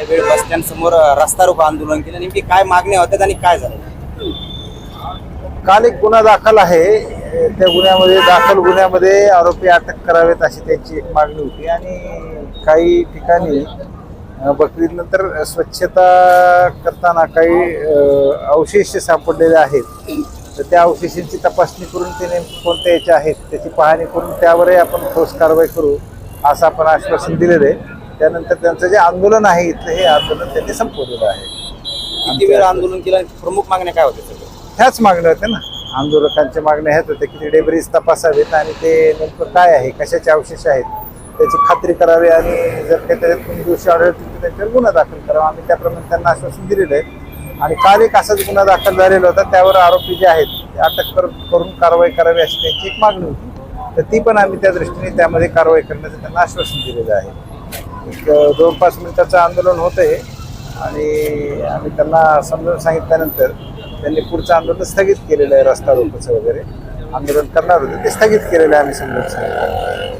काही वेळ bus stand समोर रस्ता रोको आंदोलन केलं. नेमकी काय मागण्या होत्या आणि काय झालं? काल एक गुन्हा दाखल आहे. त्या गुन्ह्यामध्ये दाखल गुन्ह्यामध्ये आरोपी अटक करावेत अशी त्यांची एक मागणी होती. आणि काही ठिकाणी बकरीनंतर स्वच्छता करताना काही अवशेष सापडलेले आहेत. तर त्या अवशेषांची तपासणी करून ते नेमके कोणत्या याचे आहेत त्याची पाहणी करून त्यावरही आपण ठोस कारवाई करू असं आपण आश्वासन दिलेलं आहे. त्यानंतर त्यांचं जे आंदोलन आहे इथलं हे आंदोलन त्यांनी संपवलेलं आहे. किती वेळ आंदोलन केलं आणि प्रमुख मागण्या काय होत्या ह्याच मागण्या होत्या ना. आंदोलकांच्या मागण्या ह्याच होत्या की ते डेबरीज तपासावेत आणि ते नेमकं काय आहे कशाचे अवशेष आहेत त्याची खात्री करावी आणि जर काही त्याच्यात कोणी दोषी आढळतील तर त्यांच्यावर गुन्हा दाखल करावा. आम्ही त्याप्रमाणे त्यांना आश्वासन दिलेलं आहे. आणि काल एक असाच गुन्हा दाखल झालेला होता त्यावर आरोपी जे आहेत ते अटक कर करून कारवाई करावी अशी त्यांची एक मागणी होती. तर ती पण आम्ही त्या दृष्टीने त्यामध्ये कारवाई करण्याचं त्यांना आश्वासन दिलेलं आहे. एक दोन पाच मिनिटाचं आंदोलन होतंय. आणि आम्ही त्यांना समजून सांगितल्यानंतर त्यांनी पुढचं आंदोलन स्थगित केलेलं आहे रस्ता रोकोचं वगैरे आंदोलन करणार होते ते स्थगित केलेलं आहे आम्ही समजून सांगितलं